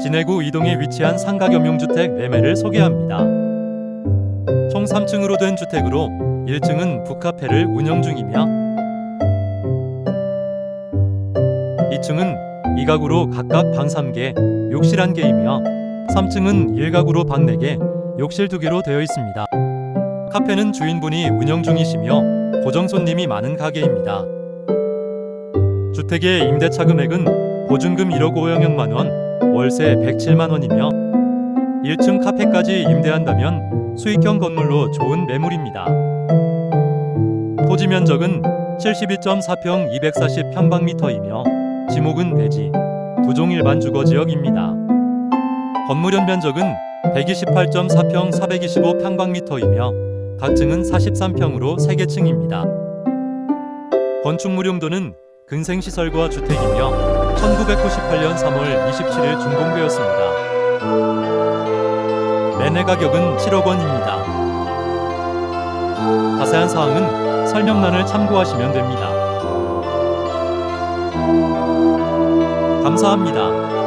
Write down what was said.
진해구 이동에 위치한 상가겸용주택 매매를 소개합니다. 총 3층으로 된 주택으로 1층은 북카페를 운영 중이며 2층은 2가구로 각각 방 3개, 욕실 1개이며 3층은 1가구로 방 4개, 욕실 2개로 되어 있습니다. 카페는 주인분이 운영 중이시며 고정 손님이 많은 가게입니다. 주택의 임대차 금액은 보증금 1억 5천여만 원, 월세 107만 원이며 1층 카페까지 임대한다면 수익형 건물로 좋은 매물입니다. 토지 면적은 72.4평 240평방미터이며 지목은 대지, 두종 일반 주거 지역입니다. 건물연 면적은 128.4평 425평방미터이며 각 층은 43평으로 3개 층입니다. 건축물용도는 근생시설과 주택이며 1998년 3월 27일 준공되었습니다. 매매 가격은 7억 원입니다. 자세한 사항은 설명란을 참고하시면 됩니다. 감사합니다.